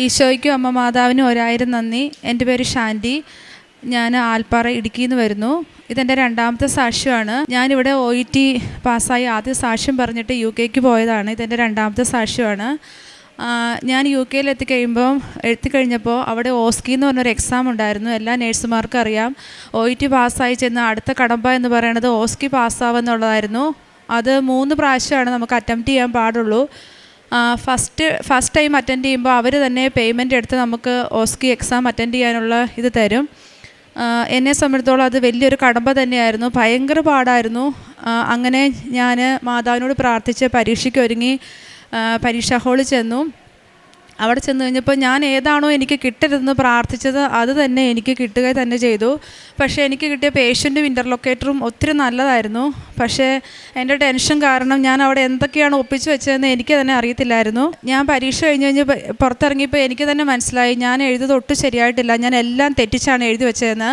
ഈശോയ്ക്കും അമ്മ മാതാവിനും ഒരായിരം നന്ദി. എന്റെ പേര് ഷാൻഡി. ഞാൻ ആൽപ്പാറ ഇടുക്കിയിൽ നിന്ന് വരുന്നു. ഇതെന്റെ രണ്ടാമത്തെ സാക്ഷ്യമാണ്. ഞാനിവിടെ ഒ ഇ ടി പാസ്സായി ആദ്യ സാക്ഷ്യം പറഞ്ഞിട്ട് യു കെക്ക് പോയതാണ്. ഇതെന്റെ രണ്ടാമത്തെ സാക്ഷ്യമാണ്. ഞാൻ യു കെയിൽ എത്തിക്കഴിയുമ്പോൾ എത്തിക്കഴിഞ്ഞപ്പോൾ അവിടെ ഓസ്കി എന്ന് പറഞ്ഞൊരു എക്സാം ഉണ്ടായിരുന്നു. എല്ലാ നേഴ്സുമാർക്കും അറിയാം. ഒ ഇ ടി പാസ്സായി ചെന്ന് അടുത്ത കടമ്പ എന്ന് പറയുന്നത് ഓസ്കി പാസ്സാവുന്നുള്ളതായിരുന്നു അത് മൂന്ന് പ്രാവശ്യമാണ് നമുക്ക് അറ്റംപ്റ്റ് ചെയ്യാൻ പാടുള്ളൂ. ഫസ്റ്റ് ഫസ്റ്റ് ടൈം അറ്റൻഡ് ചെയ്യുമ്പോൾ അവർ തന്നെ പേയ്മെന്റ് എടുത്ത് നമുക്ക് ഓസ്കി എക്സാം അറ്റൻഡ് ചെയ്യാനുള്ള ഇത് തരും. എന്നെ സംബന്ധിച്ചിടത്തോളം അത് വലിയൊരു കടമ്പ തന്നെയായിരുന്നു. ഭയങ്കര പാടായിരുന്നു. അങ്ങനെ ഞാൻ മാതാവിനോട് പ്രാർത്ഥിച്ച് പരീക്ഷയ്ക്ക് ഒരുങ്ങി പരീക്ഷാ ഹാളിൽ ചെന്നു. അവിടെ ചെന്ന് കഴിഞ്ഞപ്പോൾ ഞാൻ ഏതാണോ എനിക്ക് കിട്ടരുതെന്ന് പ്രാർത്ഥിച്ചത് അത് തന്നെ എനിക്ക് കിട്ടുക തന്നെ ചെയ്തു. പക്ഷേ എനിക്ക് കിട്ടിയ പേഷ്യന്റും ഇന്റർലൊക്കേറ്ററും ഒത്തിരി നല്ലതായിരുന്നു. പക്ഷേ എന്റെ ടെൻഷൻ കാരണം ഞാൻ അവിടെ എന്തൊക്കെയാണ് ഒപ്പിച്ച് വെച്ചതെന്ന് എനിക്ക് തന്നെ അറിയത്തില്ലായിരുന്നു. ഞാൻ പരീക്ഷ കഴിഞ്ഞ് കഴിഞ്ഞ് പുറത്തിറങ്ങിയപ്പോൾ എനിക്ക് തന്നെ മനസ്സിലായി. ഞാൻ എഴുതിയത് ഒട്ടും ശരിയായിട്ടില്ല. ഞാൻ എല്ലാം തെറ്റിച്ചാണ് എഴുതി വെച്ചതെന്ന്.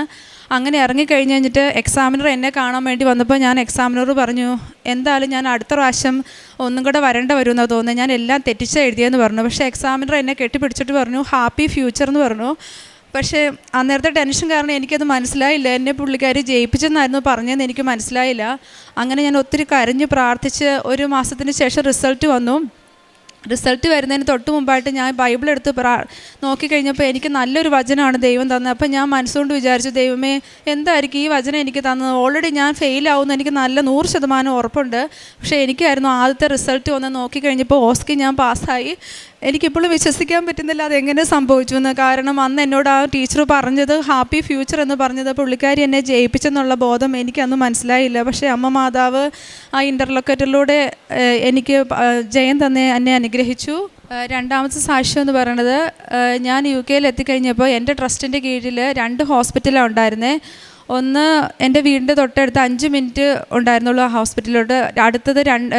അങ്ങനെ ഇറങ്ങിക്കഴിഞ്ഞ് കഴിഞ്ഞിട്ട് എക്സാമിനർ എന്നെ കാണാൻ വേണ്ടി വന്നപ്പോൾ ഞാൻ എക്സാമിനർ പറഞ്ഞു എന്തായാലും ഞാൻ അടുത്ത പ്രാവശ്യം ഒന്നും കൂടെ വരേണ്ട വരുമെന്നാണ് തോന്നുന്നത് ഞാൻ എല്ലാം തെറ്റിച്ച് എഴുതിയെന്ന് പറഞ്ഞു. പക്ഷേ എക്സാമിനർ എന്നെ കെട്ടിപ്പിടിച്ചിട്ട് പറഞ്ഞു ഹാപ്പി ഫ്യൂച്ചർ എന്ന് പറഞ്ഞു. പക്ഷേ അന്നേരത്തെ ടെൻഷൻ കാരണം എനിക്കത് മനസ്സിലായില്ല. എന്നെ പുള്ളിക്കാരി ജയിപ്പിച്ചെന്നായിരുന്നു പറഞ്ഞതെന്ന് എനിക്ക് മനസ്സിലായില്ല. അങ്ങനെ ഞാൻ ഒത്തിരി കരഞ്ഞ് പ്രാർത്ഥിച്ച് ഒരു മാസത്തിന് ശേഷം റിസൾട്ട് വന്നു. റിസൾട്ട് വരുന്നതിന് തൊട്ട് മുമ്പായിട്ട് ഞാൻ ബൈബിൾ എടുത്ത് പ്രാ നോക്കിക്കഴിഞ്ഞപ്പോൾ എനിക്ക് നല്ലൊരു വചനമാണ് ദൈവം തന്നത്. അപ്പോൾ ഞാൻ മനസ്സുകൊണ്ട് വിചാരിച്ചു ദൈവമേ എന്തായിരിക്കും ഈ വചനം എനിക്ക് തന്നത്? ഓൾറെഡി ഞാൻ ഫെയിൽ ആവുമെന്ന് എനിക്ക് നല്ല നൂറ് ശതമാനം ഉറപ്പുണ്ട്. പക്ഷേ എനിക്കായിരുന്നു ആദ്യത്തെ റിസൾട്ട് വന്ന് നോക്കിക്കഴിഞ്ഞപ്പോൾ ഓസ്കി ഞാൻ പാസ്സായി. എനിക്കിപ്പോഴും വിശ്വസിക്കാൻ പറ്റുന്നില്ല അതെങ്ങനെ സംഭവിച്ചു എന്ന്. കാരണം അന്ന് എന്നോട് ആ ടീച്ചർ പറഞ്ഞത് ഹാപ്പി ഫ്യൂച്ചർ എന്ന് പറഞ്ഞത് പുള്ളിക്കാരി എന്നെ ജയിപ്പിച്ചെന്നുള്ള ബോധം എനിക്കന്ന് മനസ്സിലായില്ല. പക്ഷേ അമ്മ മാതാവ് ആ ഇന്റർലൊക്കേറ്ററിലൂടെ എനിക്ക് ജയം തന്നെ എന്നെ അനുഗ്രഹിച്ചു. രണ്ടാമത്തെ സാക്ഷ്യം എന്ന് പറയുന്നത് ഞാൻ യു കെയിൽ എത്തിക്കഴിഞ്ഞപ്പോൾ എന്റെ ട്രസ്റ്റിന്റെ കീഴിൽ രണ്ട് ഹോസ്പിറ്റലാണ് ഉണ്ടായിരുന്നത് ഒന്ന് എന്റെ വീടിന്റെ തൊട്ടടുത്ത് അഞ്ച് മിനിറ്റ് ഉണ്ടായിരുന്നുള്ളൂ ആ ഹോസ്പിറ്റലിലോട്ട്. അടുത്തത് രണ്ട്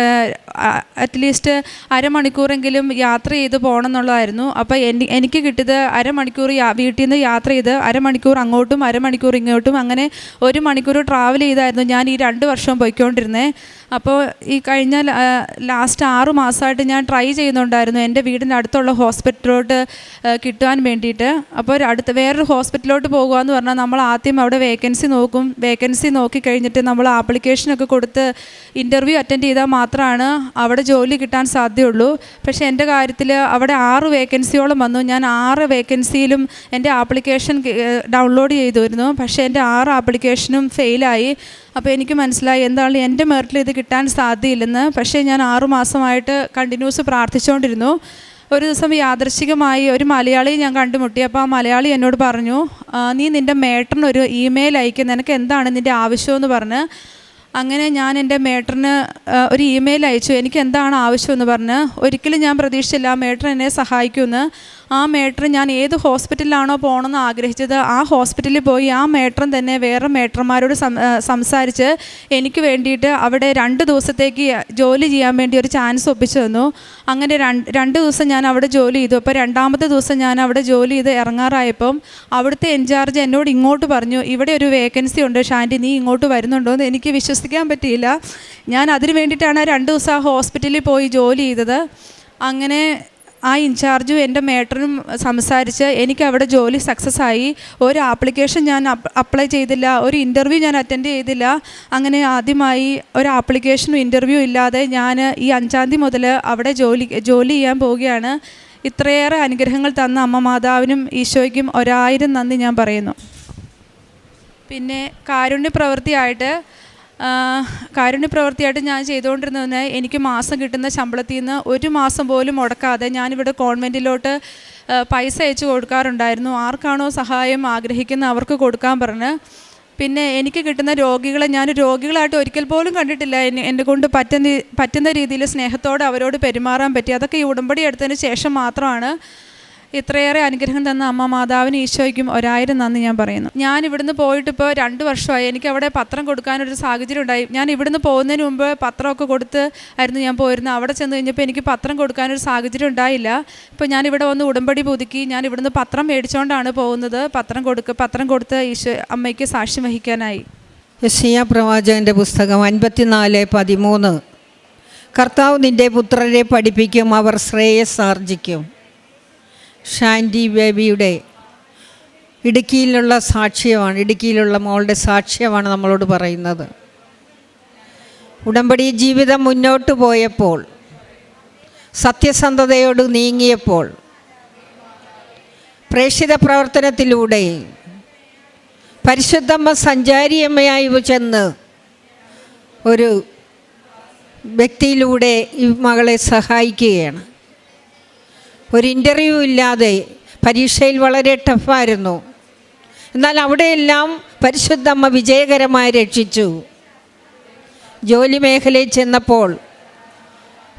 അറ്റ്ലീസ്റ്റ് അരമണിക്കൂറെങ്കിലും യാത്ര ചെയ്ത് പോകണം എന്നുള്ളതായിരുന്നു അപ്പോൾ എനി എനിക്ക് കിട്ടിയത് അരമണിക്കൂർ വീട്ടിൽ നിന്ന് യാത്ര ചെയ്ത് അരമണിക്കൂർ അങ്ങോട്ടും അരമണിക്കൂർ ഇങ്ങോട്ടും അങ്ങനെ ഒരു മണിക്കൂർ ട്രാവൽ ചെയ്തായിരുന്നു ഞാൻ ഈ രണ്ട് വർഷം പോയിക്കൊണ്ടിരുന്നത് അപ്പോൾ ഈ കഴിഞ്ഞ ലാസ്റ്റ് ആറ് മാസമായിട്ട് ഞാൻ ട്രൈ ചെയ്യുന്നുണ്ടായിരുന്നു എന്റെ വീടിന്റെ അടുത്തുള്ള ഹോസ്പിറ്റലിലോട്ട് കിട്ടുവാൻ വേണ്ടിയിട്ട്. അപ്പോൾ അടുത്ത വേറൊരു ഹോസ്പിറ്റലിലോട്ട് പോകുക എന്ന് പറഞ്ഞാൽ നമ്മൾ ആദ്യം അവിടെ വേക്കൻസി നോക്കും. വേക്കൻസി നോക്കി കഴിഞ്ഞിട്ട് നമ്മൾ ആപ്ലിക്കേഷനൊക്കെ കൊടുത്ത് ഇന്റർവ്യൂ അറ്റൻഡ് ചെയ്താൽ മാത്രമാണ് അവിടെ ജോലി കിട്ടാൻ സാധ്യതയുള്ളൂ. പക്ഷേ എന്റെ കാര്യത്തിൽ അവിടെ ആറ് വേക്കൻസിയോളം വന്നു. ഞാൻ ആറ് വേക്കൻസിയിലും എന്റെ ആപ്ലിക്കേഷൻ ഡൗൺലോഡ് ചെയ്തിരുന്നു. പക്ഷേ എന്റെ ആറ് ആപ്ലിക്കേഷനും ഫെയിലായി. അപ്പോൾ എനിക്ക് മനസ്സിലായി എന്താണ് എന്റെ മെറിറ്റിൽ ഇത് കിട്ടാൻ സാധ്യതയില്ലെന്ന്. പക്ഷേ ഞാൻ ആറു മാസമായിട്ട് കണ്ടിന്യൂസ് പ്രാർത്ഥിച്ചുകൊണ്ടിരുന്നു. ഒരു ദിവസം യാദൃശികമായി ഒരു മലയാളി ഞാൻ കണ്ടുമുട്ടി. അപ്പോൾ ആ മലയാളി എന്നോട് പറഞ്ഞു നീ നിന്റെ മേട്ടനൊരു ഇമെയിൽ അയക്കുന്ന നിനക്ക് എന്താണ് നിന്റെ ആവശ്യമെന്ന് പറഞ്ഞ്. അങ്ങനെ ഞാൻ എന്റെ മേട്ടറിന് ഒരു ഇമെയിൽ അയച്ചു. എനിക്ക് എന്താണ് ആവശ്യമെന്ന് പറഞ്ഞ് ഒരിക്കലും ഞാൻ പ്രതീക്ഷിച്ചില്ല. മേട്ടർ എന്നെ സഹായിക്കുമെന്ന്. ആ മേട്രൻ ഞാൻ ഏത് ഹോസ്പിറ്റലിലാണോ പോകണമെന്ന് ആഗ്രഹിച്ചത് ആ ഹോസ്പിറ്റലിൽ പോയി ആ മേട്ടറും തന്നെ വേറെ മേട്ടർമാരോട് സംസാരിച്ച് എനിക്ക് വേണ്ടിയിട്ട് അവിടെ രണ്ട് ദിവസത്തേക്ക് ജോലി ചെയ്യാൻ വേണ്ടി ഒരു ചാൻസ് ഒപ്പിച്ചു തന്നു. അങ്ങനെ രണ്ട് ദിവസം ഞാൻ അവിടെ ജോലി ചെയ്തു. അപ്പോൾ രണ്ടാമത്തെ ദിവസം ഞാൻ അവിടെ ജോലി ചെയ്ത് ഇറങ്ങാറായപ്പം അവിടുത്തെ ഇൻചാർജ് എന്നോട് ഇങ്ങോട്ട് പറഞ്ഞു ഇവിടെ ഒരു വേക്കൻസി ഉണ്ട് ഷാന്റി നീ ഇങ്ങോട്ട് വരുന്നുണ്ടോ? എന്ന് എനിക്ക് വിശ്വസിക്കാൻ പറ്റിയില്ല. ഞാൻ അതിന് വേണ്ടിയിട്ടാണ് രണ്ട് ദിവസം ആ ഹോസ്പിറ്റലിൽ പോയി ജോലി ചെയ്തത്. അങ്ങനെ ആ ഇൻചാർജും എന്റെ മേട്ടറും സംസാരിച്ച് എനിക്ക് അവിടെ ജോലി സക്സസ് ആയി. ഒരു ആപ്ലിക്കേഷൻ ഞാൻ അപ്ലൈ ചെയ്തില്ല. ഒരു ഇന്റർവ്യൂ ഞാൻ അറ്റൻഡ് ചെയ്തില്ല. അങ്ങനെ ആദ്യമായി ഒരു ആപ്ലിക്കേഷനും ഇന്റർവ്യൂ ഇല്ലാതെ ഞാൻ ഈ അഞ്ചാം തീയതി മുതൽ അവിടെ ജോലി ജോലി ചെയ്യാൻ പോവുകയാണ്. ഇത്രയേറെ അനുഗ്രഹങ്ങൾ തന്ന അമ്മ മാതാവിനും ഈശോയ്ക്കും ഒരായിരം നന്ദി ഞാൻ പറയുന്നു. പിന്നെ കാരുണ്യ പ്രവൃത്തിയായിട്ട് ആ, കാരുണ്യ പ്രവൃത്തിയായിട്ട് ഞാൻ ചെയ്തുകൊണ്ടിരുന്നതിന് എനിക്ക് മാസം കിട്ടുന്ന ശമ്പളത്തിൽ നിന്ന് ഒരു മാസം പോലും മുടക്കാതെ ഞാനിവിടെ കോൺവെന്റിലോട്ട് പൈസ അയച്ചു കൊടുക്കാറുണ്ടായിരുന്നു. ആർക്കാണോ സഹായം ആഗ്രഹിക്കുന്ന അവർക്ക് കൊടുക്കാൻ പറഞ്ഞ്. പിന്നെ എനിക്ക് കിട്ടുന്ന രോഗികളെ ഞാൻ രോഗികളായിട്ട് ഒരിക്കൽ പോലും കണ്ടിട്ടില്ല. എന്റെ കൊണ്ട് പറ്റുന്ന പറ്റുന്ന രീതിയിൽ സ്നേഹത്തോടെ അവരോട് പെരുമാറാൻ പറ്റി. അതൊക്കെ ഈ ഉടമ്പടി എടുത്തതിന് ശേഷം മാത്രമാണ് ഇത്രയേറെ അനുഗ്രഹം തന്ന അമ്മ മാതാവിന് ഈശോയ്ക്കും ഒരായിരം നന്ദി ഞാൻ പറയുന്നു. ഞാൻ ഇവിടുന്ന് പോയിട്ട് ഇപ്പോൾ രണ്ട് വർഷമായി. എനിക്ക് അവിടെ പത്രം കൊടുക്കാനൊരു സാഹചര്യം ഉണ്ടായി. ഞാൻ ഇവിടുന്ന് പോകുന്നതിന് മുമ്പ് പത്രമൊക്കെ കൊടുത്ത് ആയിരുന്നു ഞാൻ പോയിരുന്നത്. അവിടെ ചെന്ന് കഴിഞ്ഞപ്പോൾ എനിക്ക് പത്രം കൊടുക്കാനൊരു സാഹചര്യം ഉണ്ടായില്ല. ഇപ്പോൾ ഞാൻ ഇവിടെ വന്ന് ഉടമ്പടി പുതുക്കി. ഞാൻ ഇവിടുന്ന് പത്രം മേടിച്ചുകൊണ്ടാണ് പോകുന്നത്. പത്രം കൊടുക്ക പത്രം കൊടുത്ത് ഈശോ അമ്മയ്ക്ക് സാക്ഷ്യം വഹിക്കാനായി. യശിയ പ്രവാചകന്റെ പുസ്തകം അൻപത്തിനാല് പതിമൂന്ന്. കർത്താവ് നിന്റെ പുത്രരെ പഠിപ്പിക്കും അവർ ശ്രേയസ് ആർജിക്കും. ഷാൻഡി ബേബിയുടെ ഇടുക്കിയിലുള്ള സാക്ഷ്യമാണ് ഇടുക്കിയിലുള്ള മോളുടെ സാക്ഷ്യമാണ് നമ്മളോട് പറയുന്നത്. ഉടമ്പടി ജീവിതം മുന്നോട്ട് പോയപ്പോൾ സത്യസന്ധതയോട് നീങ്ങിയപ്പോൾ പ്രേക്ഷിത പ്രവർത്തനത്തിലൂടെ പരിശുദ്ധമ്മ സഞ്ചാരിയമ്മയായി ചെന്ന് ഒരു വ്യക്തിയിലൂടെ ഈ മകളെ സഹായിക്കുകയാണ്. ഒരു ഇന്റർവ്യൂ ഇല്ലാതെ പരീക്ഷയിൽ വളരെ ടഫായിരുന്നു എന്നാൽ അവിടെയെല്ലാം പരിശുദ്ധമ്മ വിജയകരമായി രക്ഷിച്ചു. ജോലി മേഖലയിൽ ചെന്നപ്പോൾ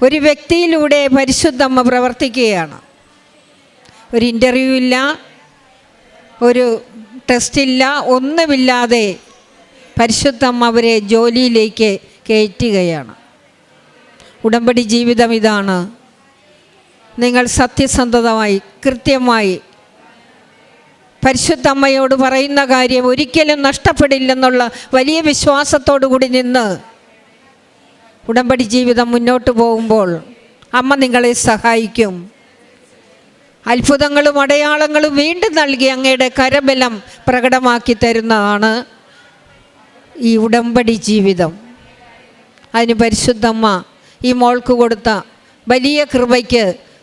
ഒരു വ്യക്തിയിലൂടെ പരിശുദ്ധമ്മ പ്രവർത്തിക്കുകയാണ്. ഒരു ഇന്റർവ്യൂ ഇല്ല ഒരു ടെസ്റ്റില്ല ഒന്നുമില്ലാതെ പരിശുദ്ധമ്മ അവരെ ജോലിയിലേക്ക് കയറ്റുകയാണ്. ഉടമ്പടി ജീവിതം ഇതാണ്. നിങ്ങൾ സത്യസന്ധതമായി കൃത്യമായി പരിശുദ്ധ അമ്മയോട് പറയുന്ന കാര്യം ഒരിക്കലും നഷ്ടപ്പെടില്ലെന്നുള്ള വലിയ വിശ്വാസത്തോടു കൂടി നിന്ന് ഉടമ്പടി ജീവിതം മുന്നോട്ട് പോകുമ്പോൾ അമ്മ നിങ്ങളെ സഹായിക്കും. അത്ഭുതങ്ങളും അടയാളങ്ങളും വീണ്ടും നൽകി അങ്ങയുടെ കരബലം പ്രകടമാക്കി തരുന്നതാണ് ഈ ഉടമ്പടി ജീവിതം. അതിന് പരിശുദ്ധമ്മ ഈ മോൾക്ക് കൊടുത്ത വലിയ കൃപയ്ക്ക്